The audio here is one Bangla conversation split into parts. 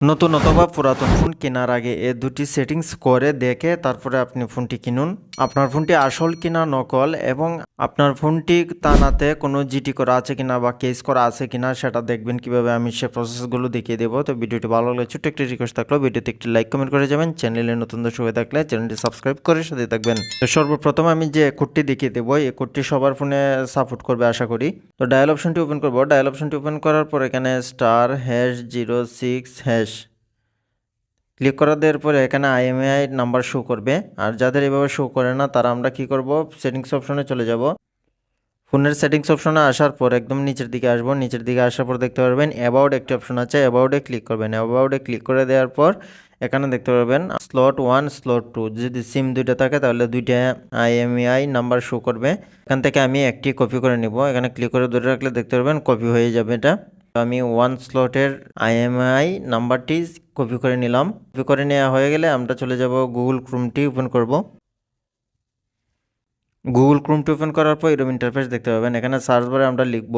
নতুন অথবা পুরাতন ফোন কেনার আগে এ দুটি সেটিংস করে দেখে তারপরে আপনি ফোনটি কিনুন। আপনার ফোনটি আসল কিনা নকল এবং আপনার ফোনটি তানাতে কোনো জিটি করা আছে কিনা বা কেস করা আছে কিনা সেটা দেখবেন কীভাবে আমি সে প্রসেসগুলো দেখিয়ে দেবো। তো ভিডিওটি ভালো লাগলে ছোট্ট একটি রিকোয়েস্ট থাকল ভিডিওতে একটি লাইক কমেন্ট করে যাবেন। চ্যানেলে নতুন দর্শক হয়ে থাকলে চ্যানেলটি সাবস্ক্রাইব করে সাথে থাকবেন। তো সর্বপ্রথম আমি যে কোডটি দেখিয়ে দেবো, এই কোডটি সবার ফোনে সাপোর্ট করবে আশা করি। তো ডায়াল অপশনটি ওপেন করব। ডায়াল অপশনটি ওপেন করার পর এখানে star hash zero six hash click করা দেওয়ার পরে এখানে আইএমআই নাম্বার শো করবে। আর যাদের এভাবে শো করে না, তারা আমরা কি করব? সেটিংস অপশনে চলে যাব। ফোনের সেটিংস অপশনে আসার পর একদম নিচের দিকে আসব। নিচের দিকে আসার পর দেখতে পারবেন অ্যাবাউট একটি অপশন আছে অ্যাবাউটে ক্লিক করবেন। অ্যাবাউটে ক্লিক করে দেওয়ার পর এখানে দেখতে পারবেন স্লট ওয়ান স্লট টু যদি সিম দুইটা থাকে, তাহলে দুইটা আইএমআই নাম্বার শো করবে। এখান থেকে আমি একটি কপি করে নিব। এখানে ক্লিক করে ধরে রাখলে দেখতে পারবেন কপি হয়ে যাবে এটা। আমি ওয়ান স্লটের আইএমআই নাম্বারটি কপি করে নিলাম। কপি করে নেওয়া হয়ে গেলে আমরা চলে যাব গুগল ক্রোমটি ওপেন করব। গুগল ক্রোমটি ওপেন করার পর এরকম ইন্টারফেস দেখতে পাবেন। এখানে সার্চ বারে আমরা লিখব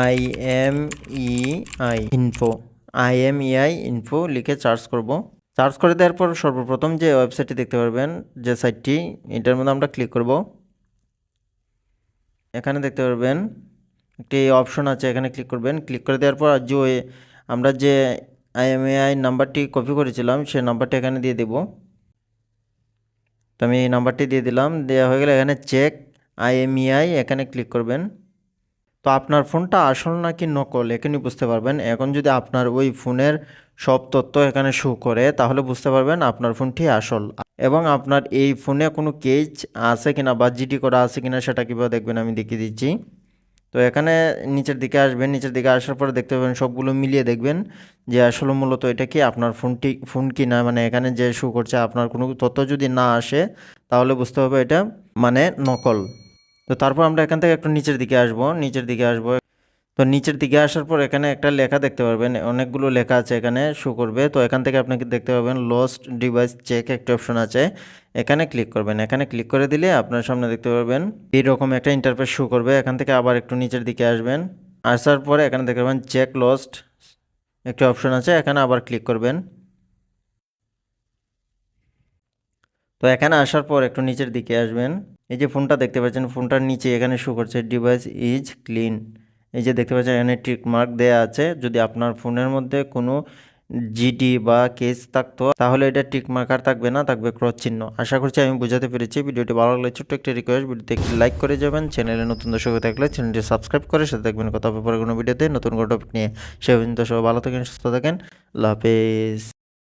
I M E I info I M E I info লিখে সার্চ করব। সার্চ করে দেওয়ার পর সর্বপ্রথম যে ওয়েবসাইটটি দেখতে পারবেন, যে সাইটটি এটার মধ্যে আমরা ক্লিক করব। এখানে দেখতে পারবেন একটি অপশন আছে, এখানে ক্লিক করবেন। ক্লিক করে দেওয়ার পর যে আমরা যে আইএমএআই নাম্বারটি কপি করেছিলাম সে নাম্বারটি এখানে দিয়ে দেব। তো আমি এই নাম্বারটি দিয়ে দিলাম, দেওয়া হয়ে গেলে এখানে চেক আইএমইআই এখানে ক্লিক করবেন। তো আপনার ফোনটা আসল নাকি নকল এখানে বুঝতে পারবেন। এখন যদি আপনার ওই ফোনের সব তথ্য এখানে শো করে, তাহলে বুঝতে পারবেন আপনার ফোনটি আসল। এবং আপনার এই ফোনে কোনো কেজ আছে কিনা বা জিটি করা আছে কিনা, সেটা কীভাবে দেখবেন আমি দেখিয়ে দিচ্ছি। তো এখানে নিচের দিকে আসবেন, নিচের দিকে আসার পরে দেখতে পাবেন সবগুলো মিলিয়ে দেখবেন যে আসলে মূলত এটা কি আপনার ফোনটি ফোন কি না মানে এখানে যে শো করছে, আপনার কোনো তথ্য যদি না আসে, তাহলে বুঝতে হবে এটা মানে নকল। তো তারপর আমরা এখান থেকে একটু নিচের দিকে আসব, নিচের দিকে আসব। তো নিচের দিকে আসার পর এখানে একটা লেখা দেখতে পারবেন। অনেকগুলো লেখা আছে এখানে শো করবে। তো এখান থেকে আপনাকে দেখতে পাবেন? লস্ট ডিভাইস চেক একটা অপশন আছে। এখানে ক্লিক করবেন। এখানে ক্লিক করে দিলে আপনার সামনে দেখতে পারবেন এইরকম একটা ইন্টারফেস শো করবে। এখান থেকে আবার একটু নিচের দিকে আসবেন। আসার পরে এখানে দেখতে পাবেন চেক লস্ট একটা অপশন আছে। এখানে আবার ক্লিক করবেন। তো এখানে আসার পর একটু নিচের দিকে আসবেন। এই যে ফোনটা দেখতে পাচ্ছেন ফোনটার নিচে এখানে শো করছে। ডিভাইস ইজ ক্লিন এই যে দেখতে পাচ্ছেন, এখানে টিক মার্ক দেওয়া আছে। যদি আপনার ফোনের মধ্যে কোনো জিডি বা কেস থাকতো, তাহলে এটা টিক মার্কার থাকবে না, থাকবে ক্রস চিহ্ন। আশা করছি আমি বুঝাতে পেরেছি। ভিডিওটি ভালো লাগলে ছোট্ট একটি রিকোয়েস্ট ভিডিওতে একটি লাইক করে যাবেন। চ্যানেলে নতুন দর্শক থাকলে চ্যানেলটি সাবস্ক্রাইব করে সাথে দেখবেন কথা পরে কোনো ভিডিওতে। নতুন কোনো টপিক নিয়ে। সে পর্যন্ত সবাই ভালো থাকেন, সুস্থ থাকেন। আল্লাহ হাফেজ।